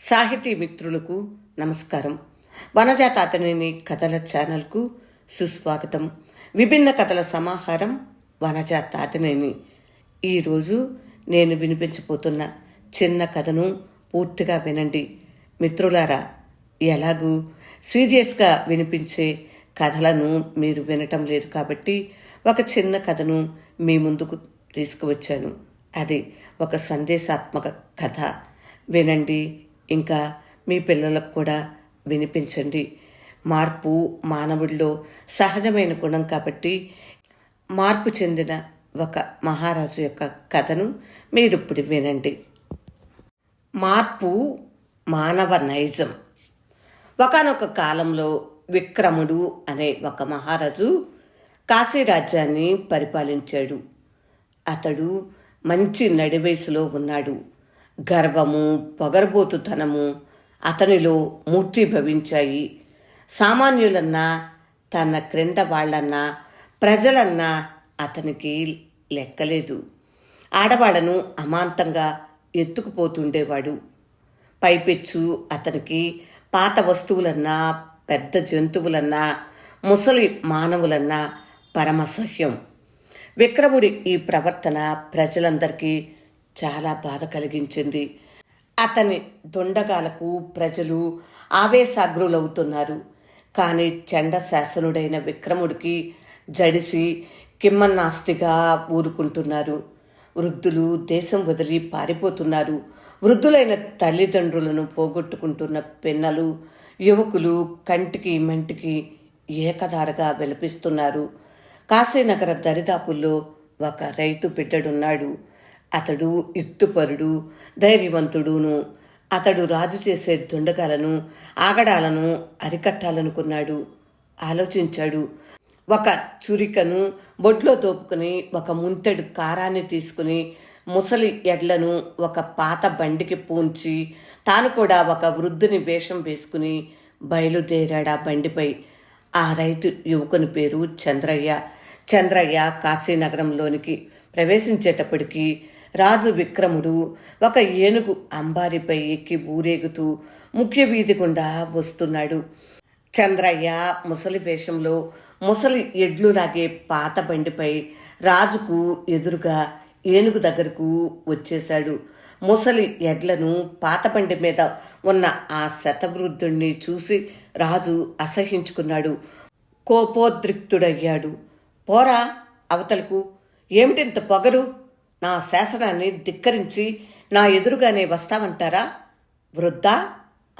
సాహితీ మిత్రులకు నమస్కారం. వనజాత అతనిని కథల ఛానల్కు సుస్వాగతం. విభిన్న కథల సమాహారం వనజాత అతనిని ఈరోజు నేను వినిపించబోతున్న చిన్న కథను పూర్తిగా వినండి. మిత్రులారా ఎలాగూ సీరియస్గా వినిపించే కథలను మీరు వినటం లేదు కాబట్టి ఒక చిన్న కథను మీ ముందుకు తీసుకువచ్చాను. అది ఒక సందేశాత్మక కథ. వినండి ఇంకా మీ పిల్లలకు కూడా వినిపించండి. మార్పు మానవుడిలో సహజమైన గుణం కాబట్టి మార్పు చెందిన ఒక మహారాజు యొక్క కథను మీరు ఇప్పుడు వినండి. మార్పు మానవ నైజం. ఒకనొక కాలంలో విక్రముడు అనే ఒక మహారాజు కాశీ రాజ్యాన్ని పరిపాలించాడు. అతడు మంచి నడివయసులో ఉన్నాడు. గర్వము పొగరబోతుతనము అతనిలో మూర్తిభవించాయి సామాన్యులన్నా తన క్రింద వాళ్ళన్నా ప్రజలన్నా అతనికి లెక్కలేదు. ఆడవాళ్ళను అమాంతంగా ఎత్తుకుపోతుండేవాడు. పైపెచ్చు అతనికి పాత వస్తువులన్నా పెద్ద జంతువులన్నా ముసలి మానవులన్నా పరమసహ్యం. విక్రముడి ఈ ప్రవర్తన ప్రజలందరికీ చాలా బాధ కలిగించింది. అతని దొండగాలకు ప్రజలు ఆవేశాగ్రులవుతున్నారు. కానీ చండ శాసనుడైన విక్రముడికి జడిసి కిమ్మన్నాస్తిగా ఊరుకుంటున్నారు. వృద్ధులు దేశం వదిలి పారిపోతున్నారు. వృద్ధులైన తల్లిదండ్రులను పోగొట్టుకుంటున్న పిన్నలు యువకులు కంటికి మంటికి ఏకధారగా విలపిస్తున్నారు. కాశీనగర దరిదాపుల్లో ఒక రైతు బిడ్డడున్నాడు. అతడు యుక్తుపరుడు ధైర్యవంతుడును. అతడు రాజు చేసే దుండగాలను ఆగడాలను అరికట్టాలనుకున్నాడు. ఆలోచించాడు. ఒక చురికను బొడ్లో తోపుకుని ఒక ముంతెడు కారాన్ని తీసుకుని ముసలి ఎడ్లను ఒక పాత బండికి పూంచి తాను కూడా ఒక వృద్ధుని వేషం వేసుకుని బయలుదేరాడు ఆ బండిపై. ఆ రైతు యువకుని పేరు చంద్రయ్య. చంద్రయ్య కాశీనగరంలోనికి ప్రవేశించేటప్పటికీ రాజు విక్రముడు ఒక ఏనుగు అంబారిపై ఎక్కి ఊరేగుతూ ముఖ్య వీధి గుండా వస్తున్నాడు. చంద్రయ్య ముసలి వేషంలో ముసలి ఎడ్లు లాగే పాత బండిపై రాజుకు ఎదురుగా ఏనుగు దగ్గరకు వచ్చేశాడు. ముసలి ఎడ్లను పాత బండి మీద ఉన్న ఆ శతవృద్ధుణ్ణి చూసి రాజు అసహించుకున్నాడు. కోపోద్రిక్తుడయ్యాడు. పోరా అవతలకు ఏమిటింత పొగరు? నా శాసనాన్ని ధిక్కరించి నా ఎదురుగానే వస్తామంటారా వృద్ధా?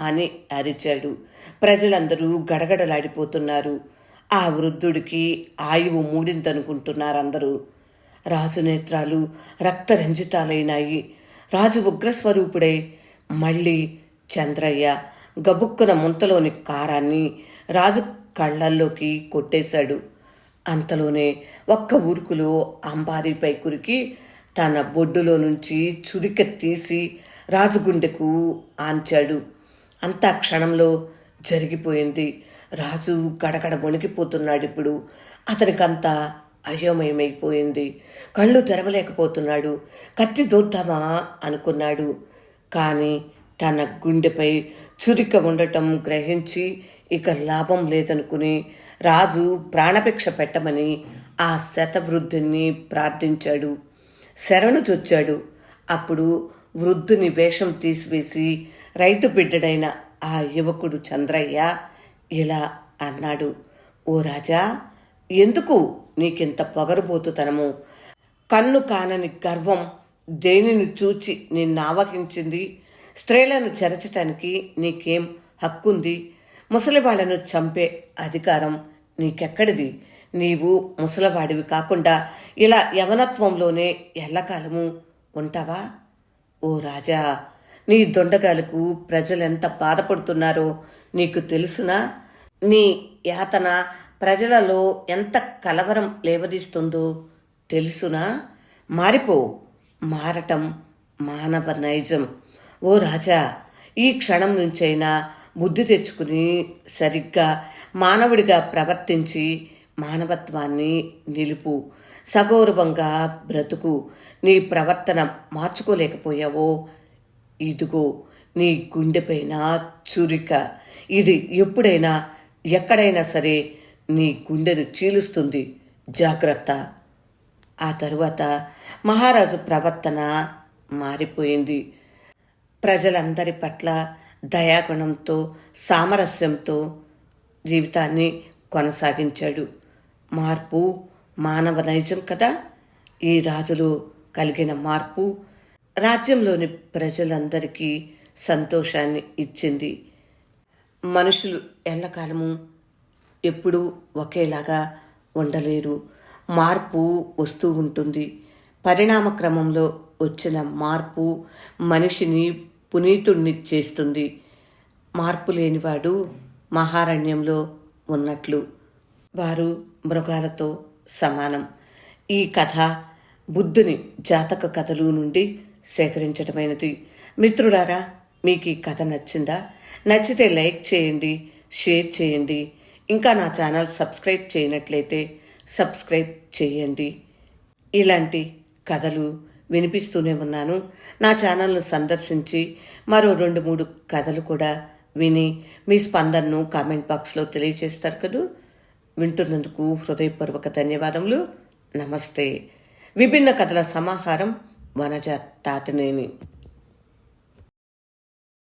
అని అరిచాడు. ప్రజలందరూ గడగడలాడిపోతున్నారు. ఆ వృద్ధుడికి ఆయువు మూడిందనుకుంటున్నారు అందరూ రాజు నేత్రాలు రక్తరంజితాలైనాయి. రాజు ఉగ్రస్వరూపుడై. మళ్ళీ చంద్రయ్య గబుక్కున ముంతలోని కారాన్ని రాజు కళ్ళల్లోకి కొట్టేశాడు. అంతలోనే ఒక్క ఊరుకులో అంబారీపై కురికి తన బొడ్డులో నుంచి చురిక తీసి రాజుగుండెకు ఆంచాడు. అంతా క్షణంలో జరిగిపోయింది. రాజు గడగడ వణికిపోతున్నాడు ఇప్పుడు. అతనికంతా అయోమయమైపోయింది. కళ్ళు తెరవలేకపోతున్నాడు. కత్తి దూద్దామా అనుకున్నాడు. కానీ తన గుండెపై చురిక ఉండటం గ్రహించి ఇక లాభం లేదనుకుని రాజు ప్రాణభిక్ష పెట్టమని ఆ శతవృద్ధుణ్ణి ప్రార్థించాడు. శరణు చొచ్చాడు అప్పుడు వృద్ధుని వేషం తీసివేసి రైతు బిడ్డడైన ఆ యువకుడు చంద్రయ్య ఇలా అన్నాడు. ఓ రాజా ఎందుకు నీకింత పొగరుబోతుతనము? కన్ను కానని గర్వం దేనిని చూచి నిన్నావహించింది? స్త్రీలను చెరచటానికి నీకేం హక్కుంది? ముసలివాళ్ళను చంపే అధికారం నీకెక్కడిది? నీవు ముసలివాడివి కాకుండా ఇలా యవనత్వంలోనే ఎల్లకాలము ఉంటావా? ఓ రాజా నీ దొండగాలకు ప్రజలెంత బాధపడుతున్నారో నీకు తెలుసునా? నీ యాతన ప్రజలలో ఎంత కలవరం లేవదీస్తుందో తెలుసునా? మారిపో మారటం మానవ నైజం. ఓ రాజా ఈ క్షణం నుంచైనా బుద్ధి తెచ్చుకుని సరిగ్గా మానవుడిగా ప్రవర్తించి మానవత్వాన్ని నిలుపు సగౌరవంగా బ్రతుకు నీ ప్రవర్తన మార్చుకోలేకపోయావో ఇదిగో నీ గుండెపైన చురిక. ఇది ఎప్పుడైనా ఎక్కడైనా సరే నీ గుండెను చీలుస్తుంది. జాగ్రత్త. ఆ తరువాత మహారాజు ప్రవర్తన మారిపోయింది. ప్రజలందరి పట్ల దయాగుణంతో సామరస్యంతో జీవితాన్ని కొనసాగించాడు. మార్పు మానవ నైజం కదా? ఈ రాజులు కలిగిన మార్పు రాజ్యంలోని ప్రజలందరికీ సంతోషాన్ని ఇచ్చింది. మనుషులు ఎల్లకాలము ఎప్పుడూ ఒకేలాగా ఉండలేరు. మార్పు వస్తూ ఉంటుంది. పరిణామ క్రమంలో వచ్చిన మార్పు మనిషిని పునీతుణ్ణి చేస్తుంది. మార్పు లేనివాడు మహారణ్యంలో ఉన్నట్లు వారు మృగాలతో సమానం. ఈ కథ బుద్ధుని జాతక కథలు నుండి సేకరించడమైనది మిత్రులారా మీకు ఈ కథ నచ్చిందా? నచ్చితే లైక్ చేయండి షేర్ చేయండి. ఇంకా నా ఛానల్ సబ్స్క్రైబ్ చేయనట్లయితే సబ్స్క్రైబ్ చేయండి. ఇలాంటి కథలు వినిపిస్తూనే ఉన్నాను. నా ఛానల్ను సందర్శించి మరో రెండు మూడు కథలు కూడా విని మీ స్పందనను కామెంట్ బాక్స్లో తెలియజేస్తారు కదూ? వింటున్నందుకు హృదయపూర్వక ధన్యవాదములు. నమస్తే. విభిన్న కథల సమాహారం వనజ తాతనేని.